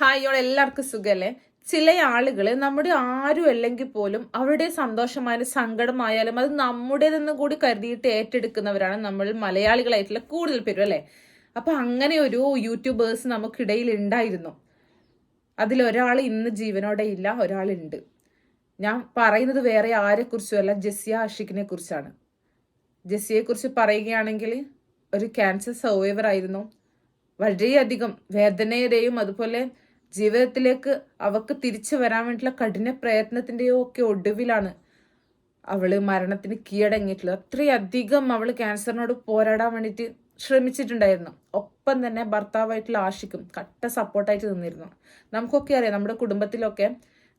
Hi all എല്ലാവർക്കും സുഖല്ലേ? ചില ആളുകൾ നമ്മുടെ ആരും അല്ലെങ്കിൽ പോലും അവരുടെ സന്തോഷമായാലും സങ്കടമായാലും അത് നമ്മുടേതെന്ന് കൂടി കരുതിയിട്ട് ഏറ്റെടുക്കുന്നവരാണ് നമ്മൾ മലയാളികളായിട്ടുള്ള കൂടുതൽ പേരും അല്ലേ? അപ്പൊ അങ്ങനെ ഒരു യൂട്യൂബേഴ്സ് നമുക്കിടയിൽ ഉണ്ടായിരുന്നു അതിലൊരാൾ ഇന്ന് ജീവനോടെ ഇല്ല ഒരാളുണ്ട്. ഞാൻ പറയുന്നത് വേറെ ആരെക്കുറിച്ചുമല്ല ജെസ്സിയ ആഷിഖിനെ കുറിച്ചാണ്. ജെസ്സിയെ കുറിച്ച് പറയുകയാണെങ്കിൽ ഒരു ക്യാൻസർ സർവൈവർ ആയിരുന്നു വളരെയധികം വേദനയുടെയും അതുപോലെ ജീവിതത്തിലേക്ക് അവക്ക് തിരിച്ചു വരാൻ വേണ്ടിയിട്ടുള്ള കഠിന പ്രയത്നത്തിന്റെയോ ഒക്കെ ഒടുവിലാണ് അവൾ മരണത്തിന് കീഴടങ്ങിയിട്ടുള്ളത്. അത്രയധികം അവൾ ക്യാൻസറിനോട് പോരാടാൻ വേണ്ടിയിട്ട് ശ്രമിച്ചിട്ടുണ്ടായിരുന്നു. ഒപ്പം തന്നെ ഭർത്താവായിട്ടുള്ള ആഷിക്കും കട്ട സപ്പോർട്ടായിട്ട് നിന്നിരുന്നു. നമുക്കൊക്കെ അറിയാം നമ്മുടെ കുടുംബത്തിലൊക്കെ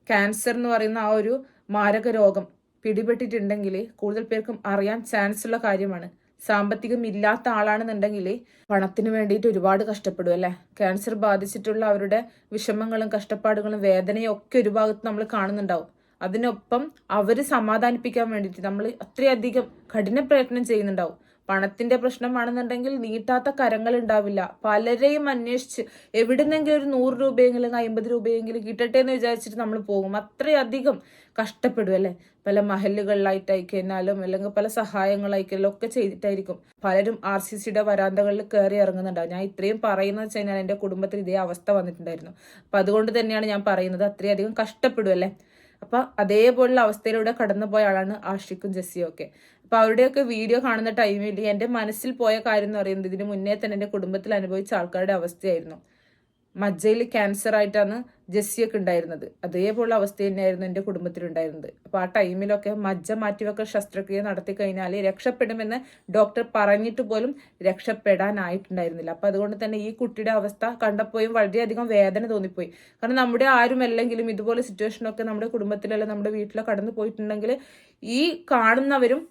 ക്യാൻസർ എന്ന് പറയുന്ന ആ ഒരു മാരക രോഗം പിടിപെട്ടിട്ടുണ്ടെങ്കിൽ കൂടുതൽ പേർക്കും അറിയാൻ ചാൻസ് ഉള്ള കാര്യമാണ്. സാമ്പത്തികം ഇല്ലാത്ത ആളാണെന്നുണ്ടെങ്കിൽ പണത്തിന് വേണ്ടിയിട്ട് ഒരുപാട് കഷ്ടപ്പെടും അല്ലേ? ക്യാൻസർ ബാധിച്ചിട്ടുള്ള അവരുടെ വിഷമങ്ങളും കഷ്ടപ്പാടുകളും വേദനയും ഒക്കെ ഒരു ഭാഗത്ത് നമ്മൾ കാണുന്നുണ്ടാവും. അതിനൊപ്പം അവർ സമാധാനിപ്പിക്കാൻ വേണ്ടിയിട്ട് നമ്മൾ അത്രയധികം കഠിന പ്രയത്നം ചെയ്യുന്നുണ്ടാവും. പണത്തിന്റെ പ്രശ്നമാണെന്നുണ്ടെങ്കിൽ നീട്ടാത്ത കരങ്ങൾ ഉണ്ടാവില്ല. പലരെയും അന്വേഷിച്ച് എവിടുന്നെങ്കിലും ഒരു നൂറ് രൂപയെങ്കിലും അമ്പത് രൂപയെങ്കിലും കിട്ടട്ടെ എന്ന് വിചാരിച്ചിട്ട് നമ്മൾ പോകും. അത്രയധികം കഷ്ടപ്പെടും അല്ലേ? പല മഹലുകളിലായിട്ട് അയക്കുന്നാലും അല്ലെങ്കിൽ പല സഹായങ്ങളായിക്കലും ഒക്കെ ചെയ്തിട്ടായിരിക്കും. പലരും ആർ സി സിയുടെ വരാന്തകളിൽ കയറി ഇറങ്ങുന്നുണ്ടാവും. ഞാൻ ഇത്രയും പറയുന്നത് വെച്ച് കഴിഞ്ഞാൽ എന്റെ കുടുംബത്തിൽ ഇതേ അവസ്ഥ വന്നിട്ടുണ്ടായിരുന്നു. അപ്പം അതുകൊണ്ട് തന്നെയാണ് ഞാൻ പറയുന്നത് അത്രയധികം കഷ്ടപ്പെടും അല്ലേ? അപ്പൊ അതേപോലുള്ള അവസ്ഥയിലൂടെ കടന്നുപോയ ആളാണ് ആഷിക്കും ജെസ്സിയും ഒക്കെ. അപ്പൊ അവരുടെയൊക്കെ വീഡിയോ കാണുന്ന ടൈമിൽ എന്റെ മനസ്സിൽ പോയ കാര്യം എന്ന് പറയുന്നത് ഇതിന് മുന്നേ തന്നെ എന്റെ കുടുംബത്തിൽ അനുഭവിച്ച ആൾക്കാരുടെ അവസ്ഥയായിരുന്നു. മജ്ജയിൽ ക്യാൻസർ ആയിട്ടാണ് ജെസ്സിയൊക്കെ ഉണ്ടായിരുന്നത്. അതേപോലെ അവസ്ഥ തന്നെയായിരുന്നു എന്റെ കുടുംബത്തിലുണ്ടായിരുന്നത് അപ്പോൾ ആ ടൈമിലൊക്കെ മജ്ജ മാറ്റിവെക്കൽ ശസ്ത്രക്രിയ നടത്തി കഴിഞ്ഞാൽ രക്ഷപ്പെടുമെന്ന് ഡോക്ടർ പറഞ്ഞിട്ട് പോലും രക്ഷപ്പെടാനായിട്ടുണ്ടായിരുന്നില്ല. അപ്പോൾ അതുകൊണ്ട് തന്നെ ഈ കുട്ടിയുടെ അവസ്ഥ കണ്ടപ്പോഴും വളരെയധികം വേദന തോന്നിപ്പോയി. കാരണം നമ്മുടെ ആരും അല്ലെങ്കിലും ഇതുപോലെ സിറ്റുവേഷനൊക്കെ നമ്മുടെ കുടുംബത്തിലല്ല നമ്മുടെ വീട്ടിലോ കടന്നു പോയിട്ടുണ്ടെങ്കിൽ ഈ കാണുന്നവരും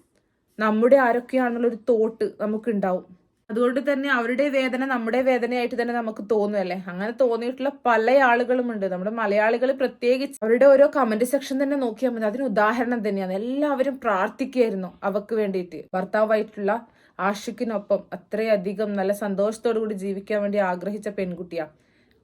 നമ്മുടെ ആരൊക്കെയാണെന്നുള്ളൊരു തോട്ട് നമുക്കുണ്ടാവും. അതുകൊണ്ട് തന്നെ അവരുടെ വേദന നമ്മുടെ വേദനയായിട്ട് തന്നെ നമുക്ക് തോന്നുമല്ലേ അങ്ങനെ തോന്നിയിട്ടുള്ള പല ആളുകളും ഉണ്ട്. നമ്മുടെ മലയാളികൾ പ്രത്യേകിച്ച് അവരുടെ ഓരോ കമന്റ് സെക്ഷൻ തന്നെ നോക്കിയാൽ മതി. അതിന് ഉദാഹരണം തന്നെയാണ്. എല്ലാവരും പ്രാർത്ഥിക്കുകയായിരുന്നു അവക്ക് വേണ്ടിയിട്ട്. ഭർത്താവായിട്ടുള്ള ആഷിക്കിനൊപ്പം അത്രയധികം നല്ല സന്തോഷത്തോടു കൂടി ജീവിക്കാൻ വേണ്ടി ആഗ്രഹിച്ച പെൺകുട്ടിയാണ്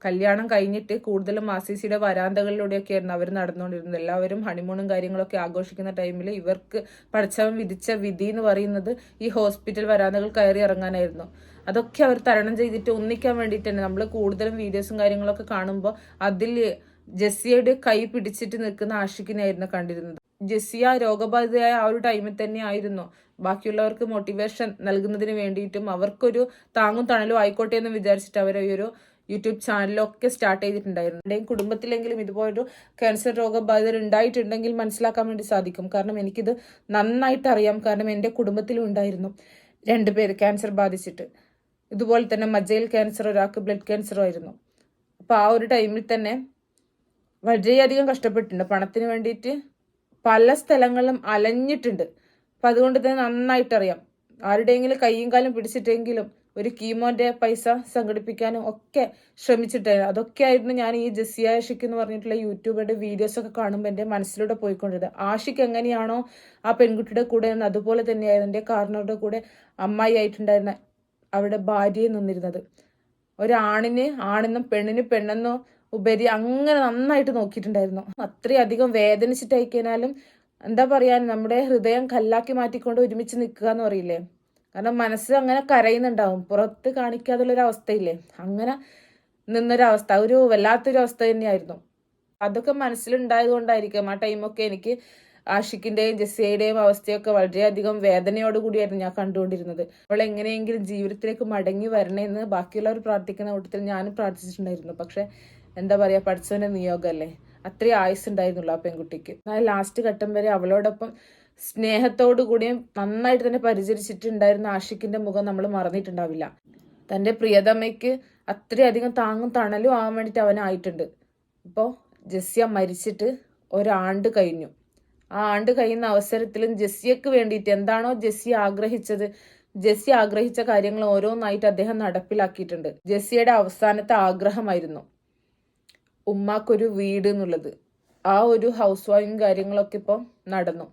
കല്യാണം കഴിഞ്ഞിട്ട് കൂടുതലും ആസിസിയുടെ വരാന്തകളിലൂടെയൊക്കെ ആയിരുന്നു അവർ നടന്നുകൊണ്ടിരുന്നത്. എല്ലാവരും ഹണിമൂണും കാര്യങ്ങളൊക്കെ ആഘോഷിക്കുന്ന ടൈമിൽ ഇവർക്ക് പഠിച്ചവൻ വിധിച്ച വിധി എന്ന് പറയുന്നത് ഈ ഹോസ്പിറ്റൽ വരാന്തകൾ കയറി ഇറങ്ങാനായിരുന്നു. അതൊക്കെ അവർ തരണം ചെയ്തിട്ട് ഒന്നിക്കാൻ വേണ്ടിയിട്ട് തന്നെ നമ്മൾ കൂടുതലും വീഡിയോസും കാര്യങ്ങളൊക്കെ കാണുമ്പോൾ അതിൽ ജെസ്സിയുടെ കൈ പിടിച്ചിട്ട് നിൽക്കുന്ന ആഷിക്കിനെയായിരുന്നു കണ്ടിരുന്നത്. ജെസ്സിയ രോഗബാധിതയായ ആ ഒരു ടൈമിൽ തന്നെ ആയിരുന്നു. ബാക്കിയുള്ളവർക്ക് മോട്ടിവേഷൻ നൽകുന്നതിന് വേണ്ടിയിട്ടും അവർക്കൊരു താങ്ങും തണലും ആയിക്കോട്ടെ എന്ന് വിചാരിച്ചിട്ട് അവർ ഈ ഒരു യൂട്യൂബ് ചാനലൊക്കെ സ്റ്റാർട്ട് ചെയ്തിട്ടുണ്ടായിരുന്നു. എന്റെയും കുടുംബത്തിലെങ്കിലും ഇതുപോലൊരു ക്യാൻസർ രോഗബാധിതർ ഉണ്ടായിട്ടുണ്ടെങ്കിൽ മനസ്സിലാക്കാൻ വേണ്ടി സാധിക്കും. കാരണം എനിക്കിത് നന്നായിട്ട് അറിയാം. കാരണം എന്റെ കുടുംബത്തിലും ഉണ്ടായിരുന്നു. രണ്ടുപേര് ക്യാൻസർ ബാധിച്ചിട്ട്. ഇതുപോലെ തന്നെ മജ്ജയിൽ ക്യാൻസർ ഒരാൾക്ക് ബ്ലഡ് ക്യാൻസറും ആയിരുന്നു. അപ്പോൾ ആ ഒരു ടൈമിൽ തന്നെ വളരെയധികം കഷ്ടപ്പെട്ടിട്ടുണ്ട്. പണത്തിന് വേണ്ടിയിട്ട് പല സ്ഥലങ്ങളിലും അലഞ്ഞിട്ടുണ്ട്. അപ്പം അതുകൊണ്ട് തന്നെ നന്നായിട്ടറിയാം ആരുടെയെങ്കിലും കൈയും കാലും പിടിച്ചിട്ടെങ്കിലും ഒരു കീമോന്റെ പൈസ സംഘടിപ്പിക്കാനും ഒക്കെ ശ്രമിച്ചിട്ടായിരുന്നു അതൊക്കെ ആയിരുന്നു ഞാൻ ഈ ജസിയ ആഷിക് എന്ന് പറഞ്ഞിട്ടുള്ള യൂട്യൂബറുടെ വീഡിയോസ് ഒക്കെ കാണുമ്പോൾ എന്റെ മനസ്സിലൂടെ പോയിക്കൊണ്ടിരുന്നത്. ആഷിക് എങ്ങനെയാണോ ആ പെൺകുട്ടിയുടെ കൂടെ നിന്ന് അതുപോലെ തന്നെയായിരുന്നു. എന്റെ കാർണറുടെ കൂടെ അമ്മായി ആയിട്ടുണ്ടായിരുന്ന അവിടെ ഭാര്യയെ നിന്നിരുന്നത്. ഒരാണിന് ആണെന്നും പെണ്ണിന് പെണ്ണെന്നോ ഉപരി അങ്ങനെ നന്നായിട്ട് നോക്കിയിട്ടുണ്ടായിരുന്നു. അത്രയധികം വേദനിച്ചിട്ടായി കഴിഞ്ഞാലും എന്താ പറയാ നമ്മുടെ ഹൃദയം കല്ലാക്കി മാറ്റിക്കൊണ്ട് ഒരുമിച്ച് നിൽക്കുക എന്ന് പറയില്ലേ? കാരണം മനസ്സ് അങ്ങനെ കരയുന്നുണ്ടാവും. പുറത്ത് കാണിക്കാതുള്ളൊരു അവസ്ഥയില്ലേ അങ്ങനെ നിന്നൊരവസ്ഥ ഒരു വല്ലാത്തൊരു അവസ്ഥ തന്നെയായിരുന്നു. അതൊക്കെ മനസ്സിലുണ്ടായത് കൊണ്ടായിരിക്കും ആ ടൈമൊക്കെ എനിക്ക് ആഷിക്കിന്റെയും ജെസ്സിയുടെയും അവസ്ഥയൊക്കെ വളരെയധികം വേദനയോട് കൂടിയായിരുന്നു ഞാൻ കണ്ടുകൊണ്ടിരുന്നത്. അവൾ എങ്ങനെയെങ്കിലും ജീവിതത്തിലേക്ക് മടങ്ങി വരണേന്ന് ബാക്കിയുള്ളവർ പ്രാർത്ഥിക്കുന്ന കൂട്ടത്തിൽ ഞാനും പ്രാർത്ഥിച്ചിട്ടുണ്ടായിരുന്നു. പക്ഷെ എന്താ പറയാ പഠിച്ചവന്റെ നിയോഗമല്ലേ? അത്രയും ആയുസ് ഉണ്ടായിരുന്നുള്ളൂ ആ പെൺകുട്ടിക്ക്. ലാസ്റ്റ് ഘട്ടം വരെ അവളോടൊപ്പം സ്നേഹത്തോടു കൂടിയും നന്നായിട്ട് തന്നെ പരിചരിച്ചിട്ടുണ്ടായിരുന്ന ആഷിഖിന്റെ മുഖം നമ്മൾ മറന്നിട്ടുണ്ടാവില്ല. തന്റെ പ്രിയതമ്മയ്ക്ക് അത്രയധികം താങ്ങും തണലും ആവാൻ വേണ്ടിയിട്ട് അവനായിട്ടുണ്ട് ഇപ്പോൾ ജസ്യ മരിച്ചിട്ട് ഒരാണ്ട് കഴിഞ്ഞു. ആ ആണ്ട് കഴിയുന്ന അവസരത്തിലും ജസ്യക്ക് വേണ്ടിയിട്ട് എന്താണോ ജസ്സി ആഗ്രഹിച്ചത് ജസ്സി ആഗ്രഹിച്ച കാര്യങ്ങൾ ഓരോന്നായിട്ട് അദ്ദേഹം നടപ്പിലാക്കിയിട്ടുണ്ട്. ജസ്സിയുടെ അവസാനത്തെ ആഗ്രഹമായിരുന്നു ഉമ്മാക്കൊരു വീട് എന്നുള്ളത്. ആ ഒരു ഹൗസ് വൈഫും കാര്യങ്ങളൊക്കെ ഇപ്പം നടന്നു.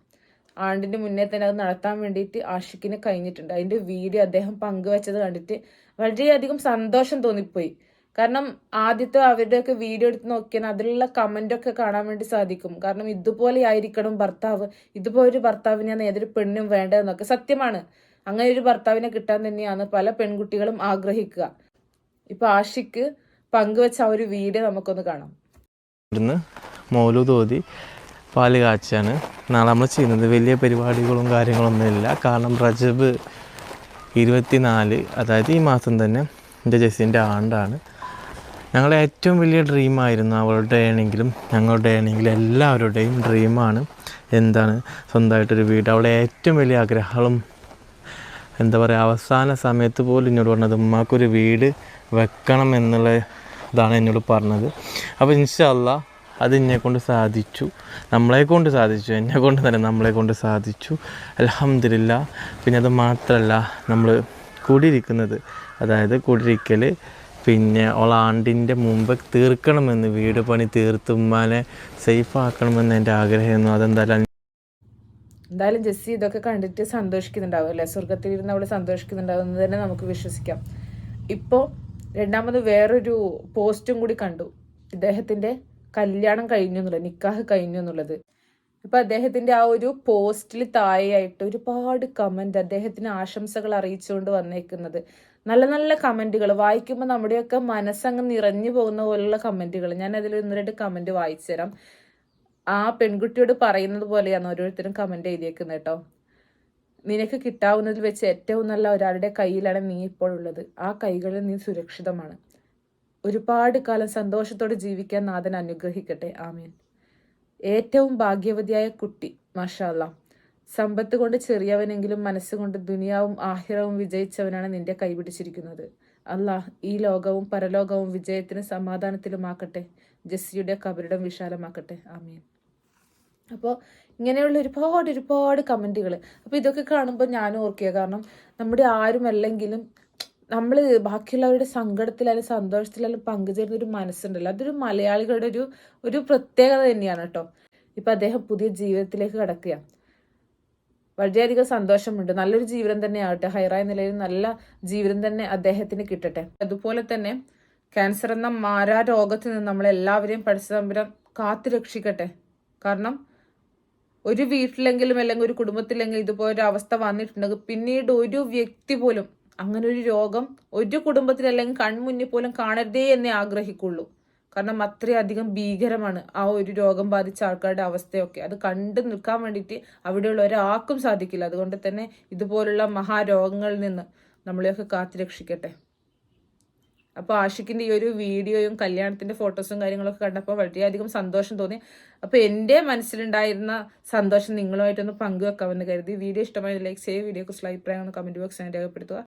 ആണ്ടിന് മുന്നേ തന്നെ അത് നടത്താൻ വേണ്ടിയിട്ട് ആഷിക്കിന് കഴിഞ്ഞിട്ടുണ്ട്. അതിന്റെ വീഡിയോ അദ്ദേഹം പങ്കുവച്ചത് കണ്ടിട്ട് വളരെയധികം സന്തോഷം തോന്നിപ്പോയി. കാരണം ആദ്യത്തെ അവരുടെയൊക്കെ വീഡിയോ എടുത്ത് നോക്കിയാൽ അതിലുള്ള കമന്റ് ഒക്കെ കാണാൻ വേണ്ടി സാധിക്കും. കാരണം ഇതുപോലെ ആയിരിക്കണം ഭർത്താവ്. ഇതുപോലെ ഒരു ഭർത്താവിനെയാണ് ഏതൊരു പെണ്ണും വേണ്ടതെന്നൊക്കെ സത്യമാണ്. അങ്ങനെ ഒരു ഭർത്താവിനെ കിട്ടാൻ തന്നെയാണ് പല പെൺകുട്ടികളും ആഗ്രഹിക്കുക. ഇപ്പൊ ആഷിക്ക് പങ്കുവച്ച ആ ഒരു വീഡിയോ നമുക്കൊന്ന് കാണാം. മൗലൂദ് ഓതി പാൽ കാച്ചാണ്. നാളെ നമ്മൾ ചെയ്യുന്നത് വലിയ പരിപാടികളും കാര്യങ്ങളൊന്നുമില്ല കാരണം റജബ് ഇരുപത്തിനാല് അതായത് ഈ മാസം തന്നെ എന്റെ ജെസ്സിന്റെ ആണ്ടാണ്. ഞങ്ങളുടെ ഏറ്റവും വലിയ ഡ്രീമായിരുന്നു അവളുടെ ആണെങ്കിലും ഞങ്ങളുടെ ആണെങ്കിലും എല്ലാവരുടെയും ഡ്രീമാണ് എന്താണ്? സ്വന്തമായിട്ടൊരു വീട്. അവളെ ഏറ്റവും വലിയ ആഗ്രഹങ്ങളും എന്താ പറയുക അവസാന സമയത്ത് പോലും എന്നോട് പറഞ്ഞത് ഉമ്മാക്കൊരു വീട് വെക്കണം എന്നുള്ള ഇതാണ് എന്നോട് പറഞ്ഞത്. അപ്പോൾ ഇൻഷല്ല അത് എന്നെ കൊണ്ട് സാധിച്ചു. നമ്മളെ കൊണ്ട് സാധിച്ചു. എന്നെ കൊണ്ട് തന്നെ നമ്മളെ കൊണ്ട് സാധിച്ചു. അലഹമില്ല പിന്നെ അത് മാത്രമല്ല നമ്മൾ കൂടിയിരിക്കുന്നത്. അതായത് കൂടിയിരിക്കൽ പിന്നെ ഓള ആണ്ടിന്റെ മുമ്പ് തീർക്കണമെന്ന് വീട് പണി തീർത്തുമ്മാനെ സേഫാക്കണമെന്ന് എന്റെ ആഗ്രഹമായിരുന്നു. അതെന്തായാലും എന്തായാലും ജെസ്സി ഇതൊക്കെ കണ്ടിട്ട് സന്തോഷിക്കുന്നുണ്ടാവും അല്ലെ? സ്വർഗത്തിലിരുന്ന് അവൾ സന്തോഷിക്കുന്നുണ്ടാവും എന്ന് തന്നെ നമുക്ക് വിശ്വസിക്കാം. ഇപ്പോൾ രണ്ടാമത് വേറൊരു പോസ്റ്റും കൂടി കണ്ടു. ഇദ്ദേഹത്തിന്റെ കല്യാണം കഴിഞ്ഞു എന്നുള്ളത് നിക്കാഹ് കഴിഞ്ഞു എന്നുള്ളത്. ഇപ്പൊ അദ്ദേഹത്തിന്റെ ആ ഒരു പോസ്റ്റിൽ താഴെയായിട്ട് ഒരുപാട് കമന്റ് അദ്ദേഹത്തിന് ആശംസകൾ അറിയിച്ചുകൊണ്ട് വന്നേക്കുന്നത്. നല്ല നല്ല കമന്റുകൾ വായിക്കുമ്പോൾ നമ്മുടെയൊക്കെ മനസ്സങ്ങ് നിറഞ്ഞു പോകുന്ന പോലുള്ള കമന്റുകൾ ഞാൻ അതിൽ ഒന്ന് രണ്ട് കമന്റ് വായിച്ചു തരാം. ആ പെൺകുട്ടിയോട് പറയുന്നത് പോലെയാണ് ഓരോരുത്തരും കമന്റ് എഴുതിയേക്കുന്നത് കേട്ടോ. നിനക്ക് കിട്ടാവുന്നതിൽ വെച്ച് ഏറ്റവും നല്ല ഒരാളുടെ കയ്യിലാണ് നീ ഇപ്പോൾ ഉള്ളത്. ആ കൈകളിൽ നീ സുരക്ഷിതമാണ്. ഒരുപാട് കാലം സന്തോഷത്തോടെ ജീവിക്കാൻ നാഥൻ അനുഗ്രഹിക്കട്ടെ. ആമീൻ. ഏറ്റവും ഭാഗ്യവതിയായ കുട്ടി മാഷാല്ല സമ്പത്ത് കൊണ്ട് ചെറിയവനെങ്കിലും മനസ്സുകൊണ്ട് ദുനിയാവും ആഹിറവും വിജയിച്ചവനാണ് നിന്റെ കൈപിടിച്ചിരിക്കുന്നത്. അല്ലാഹ് ഈ ലോകവും പരലോകവും വിജയത്തിനും സമാധാനത്തിലുമാക്കട്ടെ. ജസ്സിയുടെ കബരിടം വിശാലമാക്കട്ടെ. ആമീൻ. അപ്പോൾ ഇങ്ങനെയുള്ള ഒരുപാട് ഒരുപാട് കമന്റുകൾ അപ്പോൾ ഇതൊക്കെ കാണുമ്പോൾ ഞാൻ ഓർക്കുക. കാരണം നമ്മുടെ ആരുമല്ലെങ്കിലും നമ്മൾ ബാക്കിയുള്ളവരുടെ സങ്കടത്തിലായാലും സന്തോഷത്തിലായാലും പങ്കുചേരുന്ന ഒരു മനസ്സുണ്ടല്ലോ. അതൊരു മലയാളികളുടെ ഒരു ഒരു പ്രത്യേകത തന്നെയാണ് കേട്ടോ. ഇപ്പം അദ്ദേഹം പുതിയ ജീവിതത്തിലേക്ക് കടക്കുക വളരെയധികം സന്തോഷമുണ്ട്. നല്ലൊരു ജീവിതം തന്നെ ആവട്ടെ ഹൈറായ നിലയിൽ നല്ല ജീവിതം തന്നെ അദ്ദേഹത്തിന് കിട്ടട്ടെ. അതുപോലെ തന്നെ ക്യാൻസർ എന്ന മാരാ രോഗത്തിൽ നിന്ന് നമ്മളെല്ലാവരെയും പഠിച്ചതമ്പരം കാത്തു രക്ഷിക്കട്ടെ. കാരണം ഒരു വീട്ടിലെങ്കിലും അല്ലെങ്കിൽ ഒരു കുടുംബത്തിലെങ്കിലും ഇതുപോലൊരു അവസ്ഥ വന്നിട്ടുണ്ടെങ്കിൽ പിന്നീട് ഒരു വ്യക്തി പോലും അങ്ങനെ ഒരു രോഗം ഒരു കുടുംബത്തിൽ അല്ലെങ്കിൽ കൺമുന്നിൽ പോലും കാണരുതേ എന്നേ ആഗ്രഹിക്കുള്ളൂ. കാരണം അത്രയധികം ഭീകരമാണ് ആ ഒരു രോഗം ബാധിച്ച ആൾക്കാരുടെ അവസ്ഥയൊക്കെ. അത് കണ്ടു നിൽക്കാൻ വേണ്ടിയിട്ട് അവിടെയുള്ള ഒരാൾക്കും സാധിക്കില്ല. അതുകൊണ്ട് തന്നെ ഇതുപോലുള്ള മഹാരോഗങ്ങളിൽ നിന്ന് നമ്മളെയൊക്കെ കാത്തുരക്ഷിക്കട്ടെ അപ്പോൾ ആഷിക്കിന്റെ ഈ ഒരു വീഡിയോയും കല്യാണത്തിന്റെ ഫോട്ടോസും കാര്യങ്ങളൊക്കെ കണ്ടപ്പോൾ വളരെയധികം സന്തോഷം തോന്നി. അപ്പോൾ എന്റെ മനസ്സിലുണ്ടായിരുന്ന സന്തോഷം നിങ്ങളുമായിട്ടൊന്ന് പങ്കുവെക്കാമെന്ന് കരുതി. വീഡിയോ ഇഷ്ടമായി ലൈക്ക് ചെയ്യുക വീഡിയോക്ക് അഭിപ്രായം കമന്റ് ബോക്സിൽ രേഖപ്പെടുത്തുക.